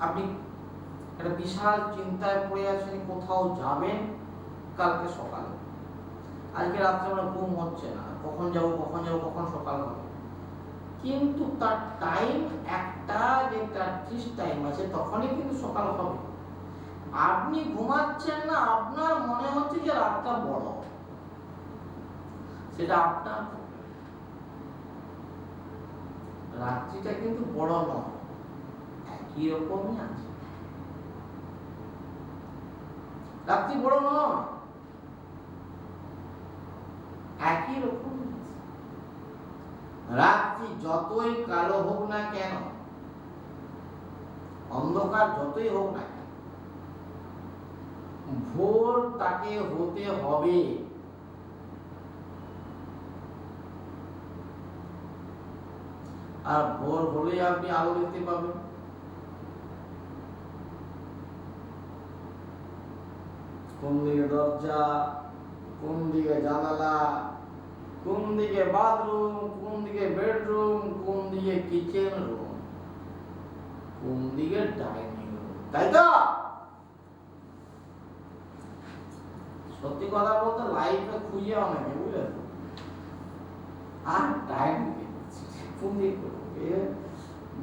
আপনি একটা বিশাল চিন্তায় পড়ে আছেন কোথাও যাবেন? কালকে সকালে। আজকে রাত্রে আমরা ঘুম হচ্ছে না। কখন যাব কখন যাব, কখন সকাল হবে? কিন্তু তার টাইম একটা যে টাইম আছে, তখনই কিন্তু সকাল হবে। আপনি ঘুমাচ্ছেন না, আপনার মনে হচ্ছে যে রাতটা বড়। সেটা আপনার রাত্রিটা কিন্তু বড় নয়। একই রকমই আছে? রাত্রি বড় নয়। একই রকম রাত্রি যতই কালো হোক না কেন, অন্ধকার যতই হোক না কেন, ভোর তাকে হতে হবে। আর ভোর হলেই আপনি আলো দেখতে পাবেন। কোন দিকে দরজা, কোন দিকে জানালা, কোন দিকে বাথরুম, কোন দিকে বেডরুম, কোন দিকে কিচেন রুম কোন দিকে ডাইনিং রুম তাই তো? সত্যি কথা বলতে লাইফে খুঁজে অনেকে বুঝলে? আর টাইম কোন দিকে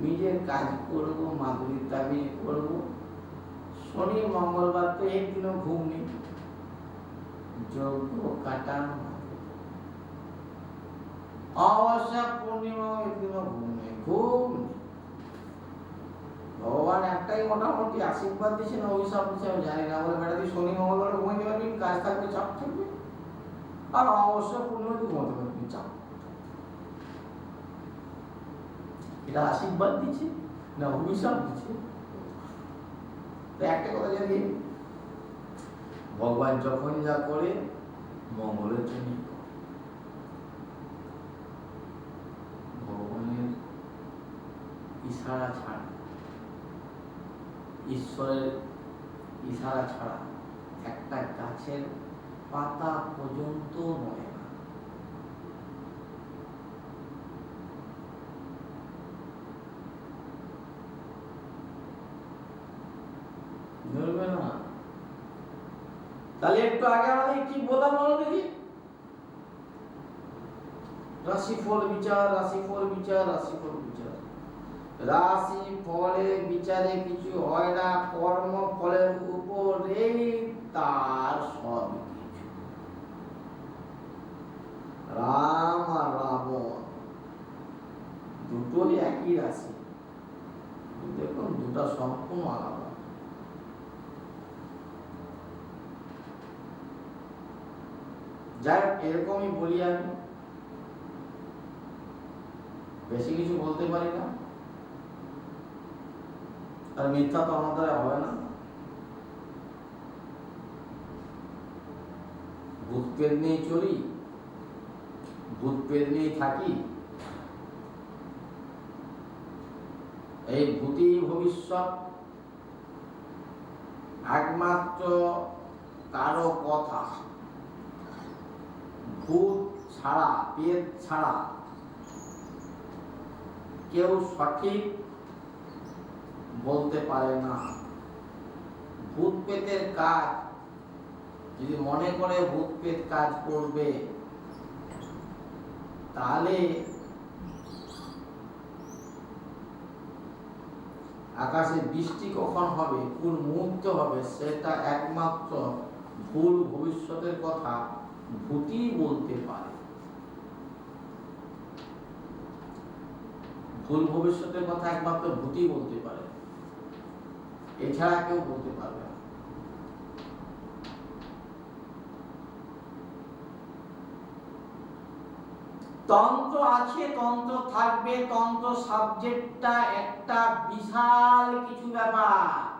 নিজের কাজ করব মাধুরীর দাবি করব। শনি, মঙ্গলবার তো একদিনও ঘুম নেই। যোগ্য কাটান। অমাবস্যা, পূর্ণিমা একদিনও ঘুম নেই ঘুম নেই। ভগবান একটাই মোটামুটি আশীর্বাদ দিচ্ছে না অভিশাপ দিচ্ছে আমি জানি না। বলে, বেটা, তুই শনি, মঙ্গলবার ঘুমাইতে পারবি কাজ থাকবে চাপ থাকবে আর অমাবস্যা, পূর্ণিমা তুই ঘুমাতে পারবি চাপ। এটা আশীর্বাদ দিচ্ছে না, অভিশাপ দিচ্ছে তো একটা কথা জানি ভগবান যখন যা করে, মঙ্গলের জন্য ভগবানের ইশারা ছাড়া, ঈশ্বরের ইশারা ছাড়া একটা গাছের পাতা পর্যন্ত নড়ে না নড়বে না তাহলে একটু আগে আমাদের কি বললাম বলো দেখি? রাশিফল বিচার রাশিফল বিচার রাশিফল বিচার। রাশি ফলে বিচারে কিছু হয় না কর্ম ফলের উপরেই তার সব কিছু রাম আর রাবণ দুটোই একই রাশি। দেখুন, দুটা সম্পূর্ণ আলাদা। যাই হোক, এরকমই বলি আমি বেশি কিছু বলতে পারি না। আর মিথ্যা তো আমার দ্বারা না। ভূত পেদ নিয়ে চলি ভূত পেদ নিয়ে থাকি। এই ভূতি ভবিষ্যৎ। একমাত্র কারও কথা। ভূত ছাড়া পেদ ছাড়া। কেউ সঠিক বলতে পারে না। ভূত পেতের কাজ, যদি মনে করে ভূত পেত কাজ করবে, তাহলে আকাশে বৃষ্টি কখন হবে, কোন মুহূর্তে হবে, সেটা একমাত্র ভুল ভবিষ্যতের কথা। ভূতই বলতে পারে। ভুল ভবিষ্যতের কথা একমাত্র ভূতই বলতে পারে। এছাড়া কেউ বলতে পারবে তন্ত্র আছে, তন্ত্র থাকবে, তন্ত্র সাবজেক্টটা একটা বিশাল কিছু ব্যাপার।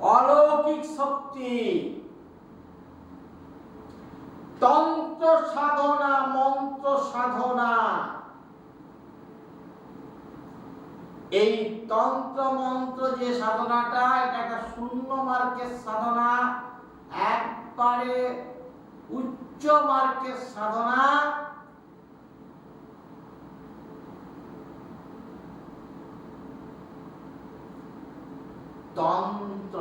অলৌকিক শক্তি। তন্ত্র সাধনা, মন্ত্র সাধনা। এই তন্ত্র, মন্ত্র যে সাধনাটা, এটা একটা শূন্য মার্কের সাধনা, একবারে উচ্চ মার্কের সাধনা। তন্ত্র।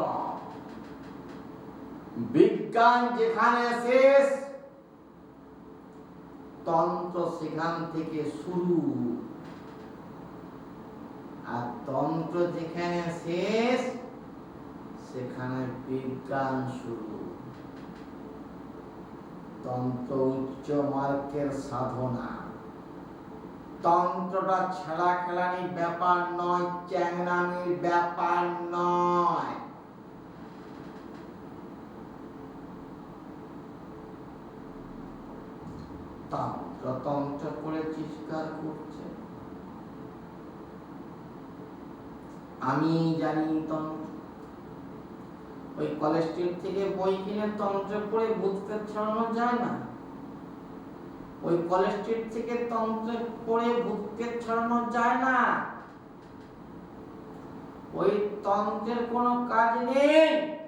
বিজ্ঞান যেখানে শেষ তন্ত্র সেখান থেকে শুরু। আর তন্ত্র যেখানে শেষ, সেখানে বিজ্ঞান শুরু। তন্ত্র উচ্চ মার্গের সাধনা। তন্ত্রটা ছেঁড়া খেলানির ব্যাপার নয় চ্যাংরামির ব্যাপার নয়। করে চিৎকার করছে। আমি জানি ওই কলেজ স্ট্রিট থেকে বই কিনে তন্ত্র ভূতকে ছড়ানো যায় না। ওই কলেজ স্ট্রিট থেকে তন্ত্র ছড়ানো যায় না। ওই তন্ত্রের কোনো কাজ নেই।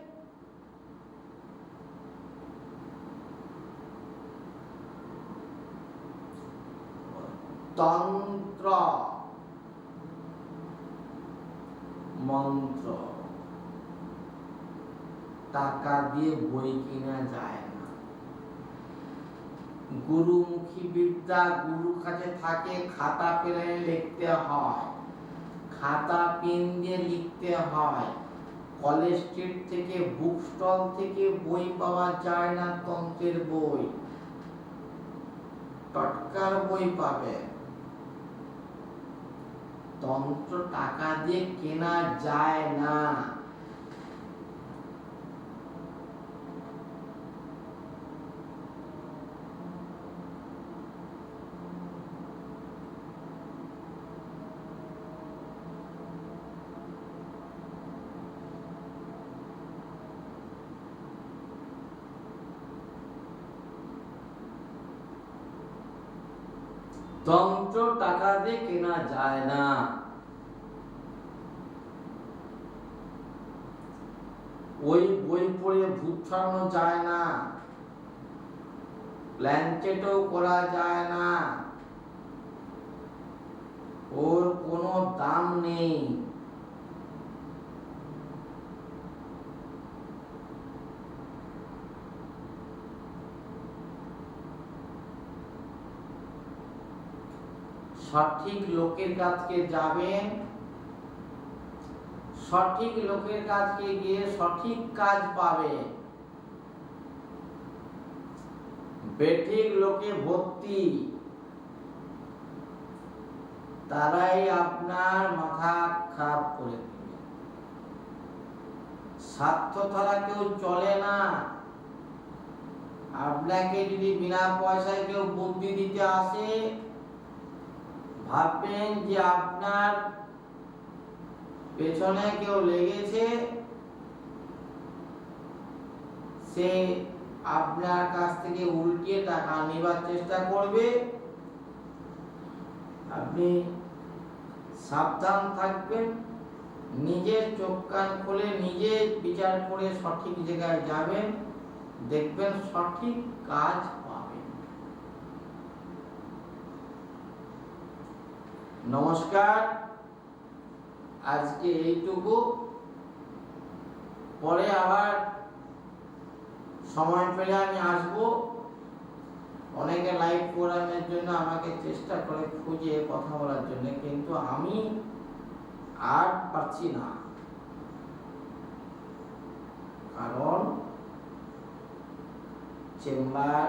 তন্ত্র। মন্ত্র। টাকা দিয়ে বই কিনা যায় না। গুরুমুখী বিদ্যা গুরু কাছে থাকে, খাতা পেলে লিখতে হয়। খাতা পেন দিয়ে লিখতে হয়। কলেজ স্ট্রিট থেকে, বুক স্টল থেকে বই পাওয়া যায় না তন্ত্রের বই। টটকার বই পাবে। তন্ত্র টাকা দিয়ে কেনা যায় না। তন্ত্র টাকা দিয়ে কেনা যায় না। ওই বই পড়ে ভূত ছড়ানো যায় না। ব্ল্যাঙ্কেটও করা যায় না। ওর কোনো দাম নেই। সঠিক লোকের কাছে যাবেন, সঠিক লোকের কাছে গিয়ে সঠিক কাজ পাবে বেঠিক লোকে ভর্তি তারাই আপনার মাথা খারাপ করে দিবে। স্বার্থ ছাড়া কেউ চলে না। আপনাকে যদি বিনা পয়সায় কেউ বুদ্ধি দিতে আসে ভাববেন যে আপনার পেছনে কেউ লেগেছে, সে আপনার কাছ থেকে উল্টিয়ে টাকা নেবার চেষ্টা করবে। আপনি সাবধান থাকবেন, নিজের চোখ কান খুলে নিজে বিচার করে সঠিক জায়গায় যাবেন, দেখবেন সঠিক কাজ পাবেন নমস্কার। আজকে এইটুকু। পরে আবার সময় পেলে আমি আসব। অনেকে লাইভ প্রোগ্রামের জন্য আমাকে চেষ্টা করে খুঁজে কথা বলার জন্য, কিন্তু আমি আর পারছি না। কারণ চেম্বার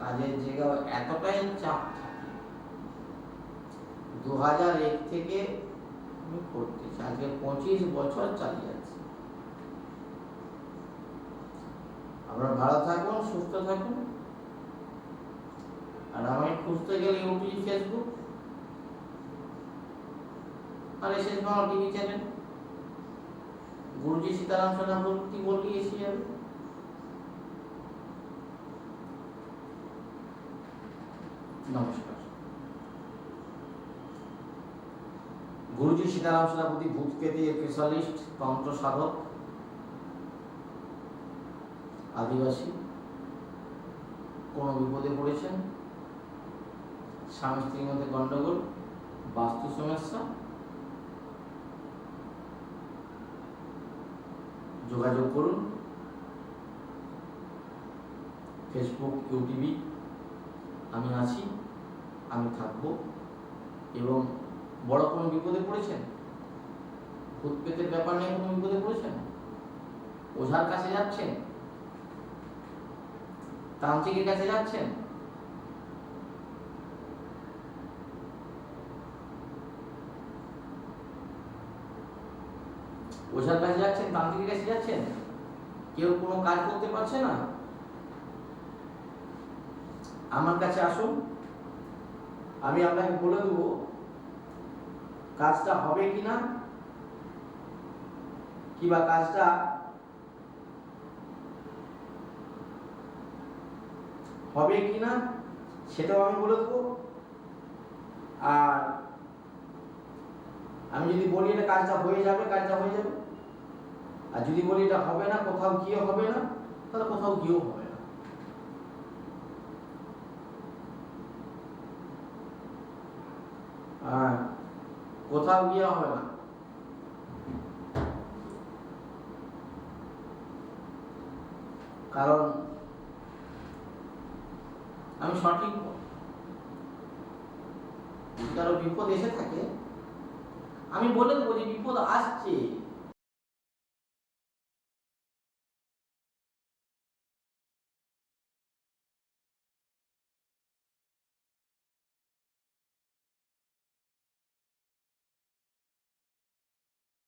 কাজের জায়গা এতটাই চাপ দু হাজার এক থেকে আমি করতেছি আজকে পঁচিশ বছর চালিয়ে যাচ্ছি। আপনারা ভালো থাকুন, সুস্থ থাকুন। আর আমি খুঁজতে গেলে ইউটিউব ফেসবুক আর SS Bangla TV channel Guruji Sitaram Senapati বললি এসে যাবে নমস্কার। গুরুজি সীতারাম সেনাপতি ভূতকেতি স্পেশালিস্ট, তন্ত্র সাধক, আদিবাসী, কোনো বিপদে পড়েছেন? স্বামী স্ত্রীর মধ্যে গন্ডগোল, বাস্তু সমস্যা, যোগাযোগ করুন। ফেসবুক, ইউটিউবে আমি আছি, আমি থাকব এবং বড় কোনো বিপদে পড়েছেন? ভূত পেতের ব্যাপার নিয়ে কোনো বিপদে পড়েছেন? ওঝার কাছে যাচ্ছেন? তান্ত্রিকের কাছে যাচ্ছেন? ওঝার কাছে যাচ্ছেন? তান্ত্রিকের কাছে যাচ্ছেন? কেউ কোনো কাজ করতে পারছে না? আমার কাছে আসুন। আমি আপনাকে বলে দেবো কাজটা হবে কি না কিবা কাজটা? হবে কি না সেটাও আমি বলে দেবো। আর আমি যদি বলি এটা কাজটা হয়ে যাবে, কাজটা হয়ে যাবে। আর যদি বলি এটা হবে না, কোথাও গিয়ে হবে না, তাহলে কোথাও গিয়েও হবে না। আর কোথাও গিয়ে হবে না। কারণ আমি সঠিক কারও বিপদ এসে থাকে, আমি বলে দেবো যে বিপদ আসছে।